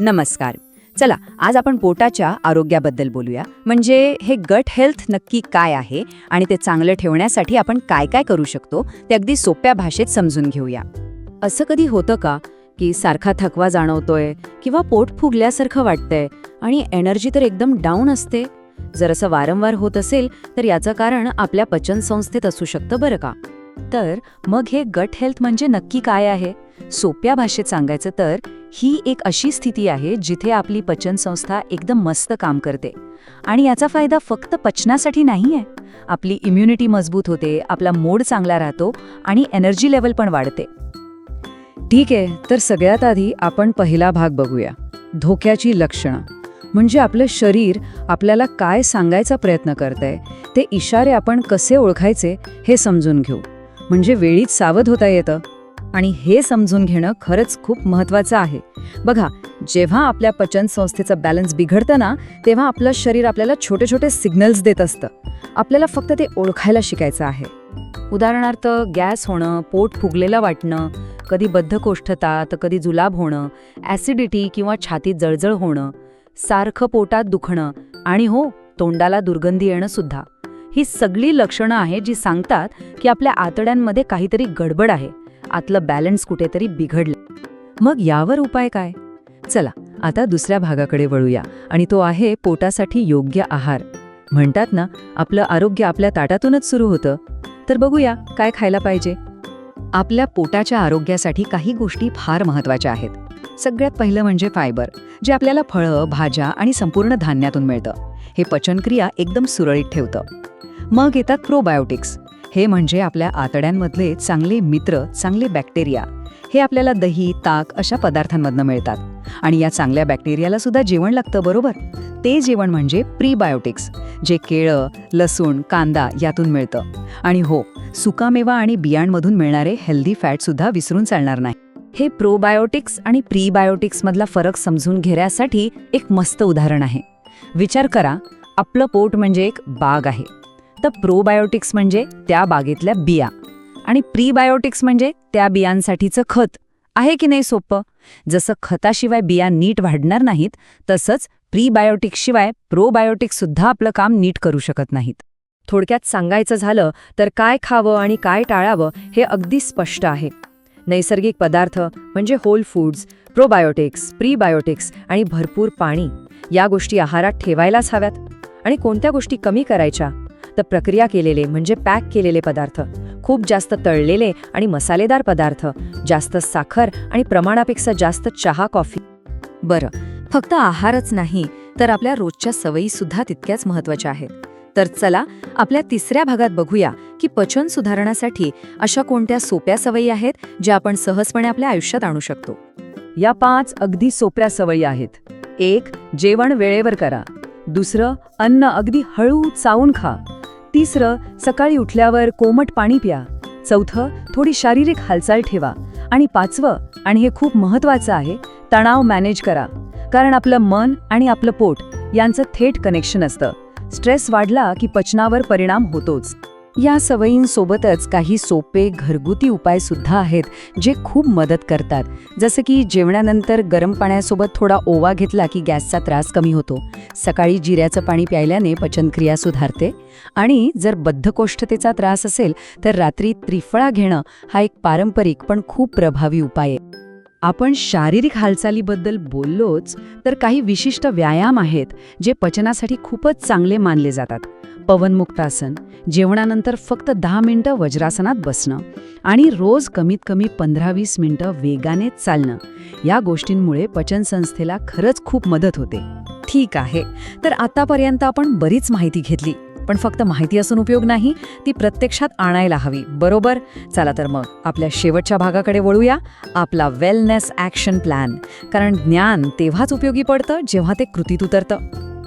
नमस्कार. चला आज आपण पोटाच्या आरोग्याबद्दल बोलूया. म्हणजे हे गट हेल्थ नक्की काय आहे आणि ते चांगलं ठेवण्यासाठी आपण काय काय करू शकतो ते अगदी सोप्या भाषेत समजून घेऊया. असं कधी होतं का की सारखा थकवा जाणवतोय किंवा पोट फुगल्यासारखं वाटतंय आणि एनर्जी तर एकदम डाऊन असते? जर असं वारंवार होत असेल तर याचं कारण आपल्या पचनसंस्थेत असू शकतं बरं का? तर मग हे गट हेल्थ म्हणजे नक्की काय आहे? सोप्या भाषेत सांगायचं तर ही एक अशी स्थिती आहे जिथे आपली पचनसंस्था एकदम मस्त काम करते. आणि याचा फायदा फक्त पचनासाठी नाही आहे. आपली इम्युनिटी मजबूत होते आपला मोड चांगला राहतो आणि एनर्जी लेवल पण वाढते. ठीक आहे तर सगळ्यात आधी आपण पहिला भाग बघूया. धोक्याची लक्षणं. म्हणजे आपलं शरीर आपल्याला काय सांगायचा प्रयत्न करतंय ते इशारे आपण कसे ओळखायचे हे समजून घेऊ. म्हणजे वेळीच सावध होता येतं. आणि हे समजून घेणं खरंच खूप महत्त्वाचं आहे. बघा जेव्हा आपल्या पचन संस्थेचं बॅलन्स बिघडतं ना तेव्हा आपलं शरीर आपल्याला छोटे छोटे सिग्नल्स देत असतं. आपल्याला फक्त ते ओळखायला शिकायचं आहे. उदाहरणार्थ गॅस होणं पोट फुगलेलं वाटणं कधी बद्धकोष्ठता तर कधी जुलाब होणं ॲसिडिटी किंवा छातीत जळजळ होणं सारखं पोटात दुखणं आणि हो तोंडाला दुर्गंधी येणं सुद्धा. ही सगळी लक्षणं आहेत जी सांगतात की आपल्या आतड्यांमध्ये काहीतरी गडबड आहे. आतलं बॅलन्स कुठेतरी बिघडलं. मग यावर उपाय काय? चला आता दुसऱ्या भागाकडे वळूया आणि तो आहे पोटासाठी योग्य आहार. म्हणतात ना आपलं आरोग्य आपल्या ताटातूनच सुरू होतं. तर बघूया काय खायला पाहिजे? आपल्या पोटाच्या आरोग्यासाठी काही गोष्टी फार महत्त्वाच्या आहेत. सगळ्यात पहिलं म्हणजे फायबर जे आपल्याला फळं भाज्या आणि संपूर्ण धान्यातून मिळतं. हे पचनक्रिया एकदम सुरळीत ठेवतं. मग येतात प्रोबायोटिक्स हे म्हणजे आपल्या आतड्यांमधले चांगले मित्र चांगले बॅक्टेरिया. हे आपल्याला दही ताक अशा पदार्थांमधनं मिळतात. आणि या चांगल्या बॅक्टेरियाला सुद्धा जेवण लागतं बरोबर? ते जेवण म्हणजे प्रीबायोटिक्स जे केळं लसूण कांदा यातून मिळतं. आणि हो सुकामेवा आणि बियांमधून मिळणारे हेल्दी फॅट सुद्धा विसरून चालणार नाही. हे प्रोबायोटिक्स आणि प्रीबायोटिक्समधला फरक समजून घेण्यासाठी एक मस्त उदाहरण आहे. विचार करा आपलं पोट म्हणजे एक बाग आहे. तर प्रोबायोटिक्स म्हणजे त्या बागेतल्या बिया. आणि प्रीबायोटिक्स म्हणजे त्या बियांसाठीचं खत. आहे की नाही सोपं? जसं खताशिवाय बिया नीट वाढणार नाहीत तसंच प्रीबायोटिक्सशिवाय प्रोबायोटिक्ससुद्धा आपलं काम नीट करू शकत नाहीत. थोडक्यात सांगायचं झालं तर काय खावं आणि काय टाळावं हे अगदी स्पष्ट आहे. नैसर्गिक पदार्थ म्हणजे होल फूड्स प्रोबायोटिक्स प्रीबायोटिक्स आणि भरपूर पाणी. या गोष्टी आहारात ठेवायलाच हव्यात. आणि कोणत्या गोष्टी कमी करायच्या? तर प्रक्रिया केलेले म्हणजे पॅक केलेले पदार्थ खूप जास्त तळलेले आणि मसालेदार पदार्थ जास्त साखर आणि प्रमाणापेक्षा जास्त चहा कॉफी. बरं फक्त आहारच नाही तर आपल्या रोजच्या सवयी सुद्धा तितक्याच महत्त्वाच्या आहेत. तर चला आपल्या तिसऱ्या भागात बघूया की पचन सुधारण्यासाठी अशा कोणत्या सोप्या सवयी आहेत ज्या आपण सहजपणे आपल्या आयुष्यात आणू शकतो? या पाच अगदी सोप्या सवयी आहेत. एक जेवण वेळेवर करा. दुसरं अन्न अगदी हळू चावून खा. तिसरं सकाळी उठल्यावर कोमट पाणी प्या. चौथं थोडी शारीरिक हालचाल ठेवा. आणि पाचवं आणि हे खूप महत्वाचं आहे तणाव मॅनेज करा. कारण आपलं मन आणि आपलं पोट यांचं थेट कनेक्शन असतं. स्ट्रेस वाढला की पचनावर परिणाम होतोच. या सवयींसोबतच काही सोपे घरगुती उपाय सुद्धा आहेत जे खूप मदत करतात. जसं की जेवणानंतर गरम पाण्यासोबत थोडा ओवा घेतला की गॅसचा त्रास कमी होतो. सकाळी जिऱ्याचं पाणी प्यायल्याने पचनक्रिया सुधारते. आणि जर बद्धकोष्ठतेचा त्रास असेल तर रात्री त्रिफळा घेणं हा एक पारंपरिक पण खूप प्रभावी उपाय आहे. आपण शारीरिक हालचालीबद्दल बोललोच तर काही विशिष्ट व्यायाम आहेत जे पचनासाठी खूपच चांगले मानले जातात. पवनमुक्तासन जेवणानंतर फक्त दहा मिनटं वज्रासनात बसणं आणि रोज कमीत कमी पंधरा वीस मिनटं वेगाने चालणं. या गोष्टींमुळे पचनसंस्थेला खरंच खूप मदत होते. ठीक आहे. तर आतापर्यंत आपण बरीच माहिती घेतली. पण फक्त माहिती असून उपयोग नाही ती प्रत्यक्षात आणायला हवी. बरोबर? चला तर मग आपल्या शेवटच्या भागाकडे वळूया. आपला वेलनेस ॲक्शन प्लॅन कारण ज्ञान तेव्हाच उपयोगी पडतं जेव्हा ते कृतीत उतरतं.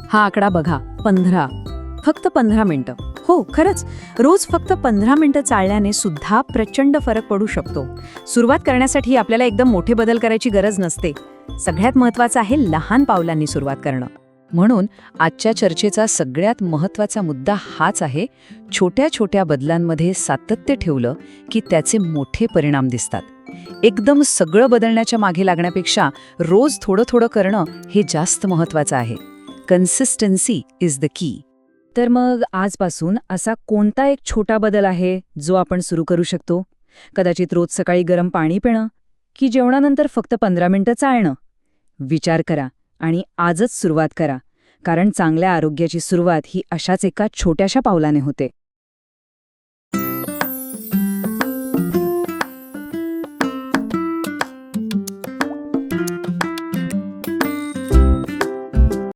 हा आकडा बघा. पंधरा. फक्त पंधरा मिनिटं. हो खरंच. रोज फक्त पंधरा मिनिटं चालल्याने सुद्धा प्रचंड फरक पडू शकतो. सुरुवात करण्यासाठी आपल्याला एकदम मोठे बदल करायची गरज नसते. सगळ्यात महत्त्वाचं आहे लहान पावलांनी सुरुवात करणं. म्हणून आजच्या चर्चेचा सगळ्यात महत्त्वाचा मुद्दा हाच आहे छोट्या छोट्या बदलांमध्ये सातत्य ठेवलं की त्याचे मोठे परिणाम दिसतात. एकदम सगळं बदलण्याच्या मागे लागण्यापेक्षा रोज थोडं थोडं करणं हे जास्त महत्वाचं आहे. कन्सिस्टन्सी इज द की तर मग आजपासून असा कोणता एक छोटा बदल आहे जो आपण सुरू करू शकतो? कदाचित रोज सकाळी गरम पाणी पिणं की जेवणानंतर फक्त पंधरा मिनिटं चालणं? विचार करा आणि आजच सुरुवात करा कारण चांगल्या आरोग्याची सुरुवात ही अशाच एका छोट्याशा पावलाने होते.